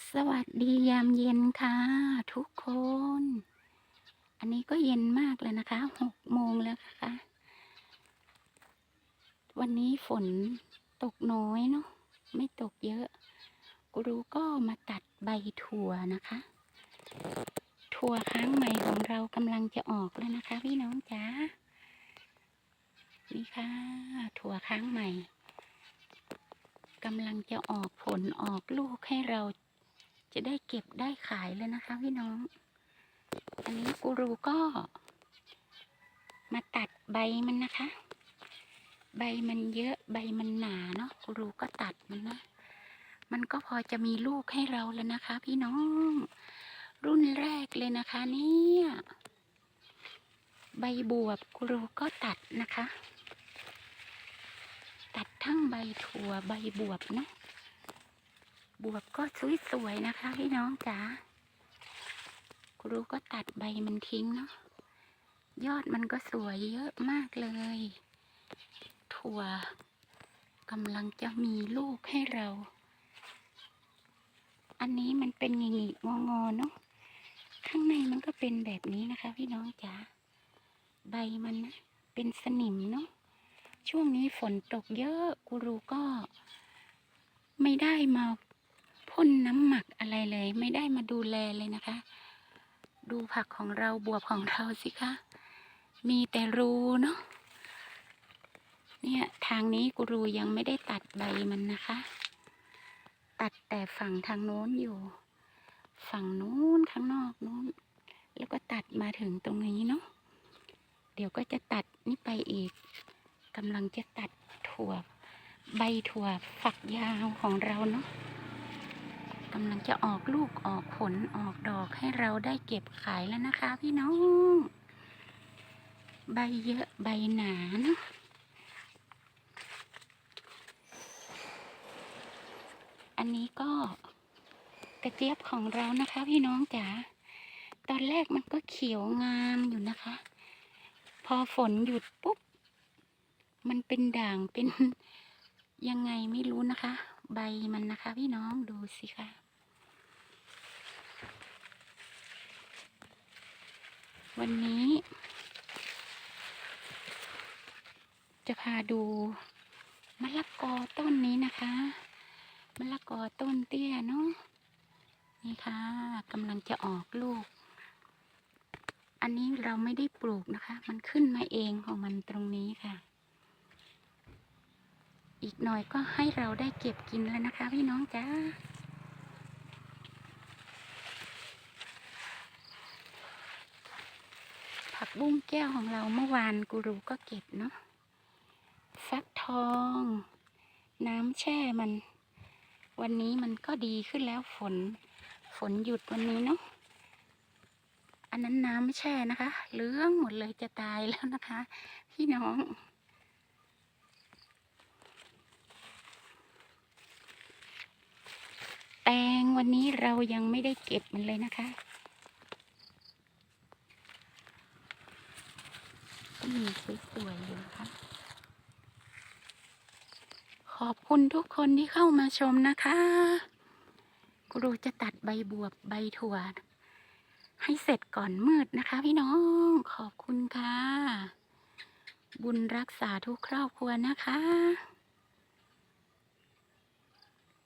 สวัสดียามเย็นค่ะทุกคน อันนี้ก็เย็นมากเลยนะคะหกโมงแล้วค่ะ วันนี้ฝนตกน้อยเนาะไม่ตกเยอะกูรูก็มาตัดใบถั่วนะคะ ถั่วค้างใหม่ของเรากำลังจะออกแล้วนะคะ พี่น้องจ๋านี่ค่ะ ถั่วค้างใหม่กำลังจะออกผลออกลูกให้เรา จะได้เก็บได้ขายเลยนะคะพี่น้อง อันนี้กูรูก็ มาตัดใบมันนะคะ ใบมันเยอะใบมันหนาเนาะกูรูก็ตัดมันนะมันก็พอจะมีลูกให้เราแล้วนะคะ พี่น้อง รุ่นแรกเลยนะคะ เนี่ย ใบบวบกูรูก็ตัดนะคะ ตัดทั้งใบถั่วใบบวบเนาะ บวบก็สวยๆนะคะพี่น้องจ๋าครูก็ตัดใบมันทิ้งเนาะยอดมันก็สวยเยอะมากเลย ถั่วกำลังจะมีลูกให้เรา อันนี้มันเป็นหงิกๆงอเนาะข้างในมันก็เป็นแบบนี้นะคะ พี่น้องจ๋าใบมันนะเป็นสนิมเนาะช่วงนี้ฝนตกเยอะกูรูก็ ไม่ได้มา พ่นน้ำหมักอะไรเลย ไม่ได้มาดูแลเลยนะคะ ดูผักของเราบวบของเราสิคะ มีแต่รูเนาะเนี่ยทางนี้กูรูยังไม่ได้ตัดใบมันนะคะ ตัดแต่ฝั่งทางโน้นอยู่ ฝั่งนู้นข้างนอกนู้น แล้วก็ตัดมาถึงตรงนี้เนาะเดี๋ยวก็จะตัดนี่ไปอีกกำลังจะตัดถั่วใบถั่วฝักยาวของเราเนาะ กำลังจะออกลูกออกผลออกดอกให้เราได้เก็บขายแล้วนะคะ พี่น้อง ใบเยอะใบหนาเนาะอันนี้ก็กระเจี๊ยบของเรานะคะ พี่น้องจ๋าตอนแรกมันก็เขียวงามอยู่นะคะ พอฝนหยุดปุ๊บ มันเป็นด่างเป็นยังไงไม่รู้นะคะ ใบมันนะคะ พี่น้องดูสิคะ วันนี้ จะพาดูมะละกอต้นนี้นะคะมะละกอต้นเตี้ยเนาะนี่ค่ะกำลังจะออกลูก อันนี้เราไม่ได้ปลูกนะคะ มันขึ้นมาเองของมันตรงนี้ค่ะ อีกหน่อยก็ให้เราได้เก็บกินแล้วนะคะ พี่น้องจ้า ผัก บุ้งแก้วของเราเมื่อวานกูรูก็เก็บเนาะฟักทอง น้ำแช่มัน วันนี้มันก็ดีขึ้นแล้วฝน ฝนหยุดวันนี้เนาะอันนั้นน้ำแช่นะคะเหลืองหมดเลยจะตายแล้วนะคะ พี่น้องแตงวันนี้เรายังไม่ได้เก็บมันเลยนะคะ ก็มีสวยๆอยู่นะคะขอบคุณทุกคนที่เข้ามาชมนะคะ ครูจะตัดใบบวบใบถั่ว ให้เสร็จก่อนมืดนะคะพี่น้อง ขอบคุณค่ะ บุญรักษาทุกครอบครัวนะคะ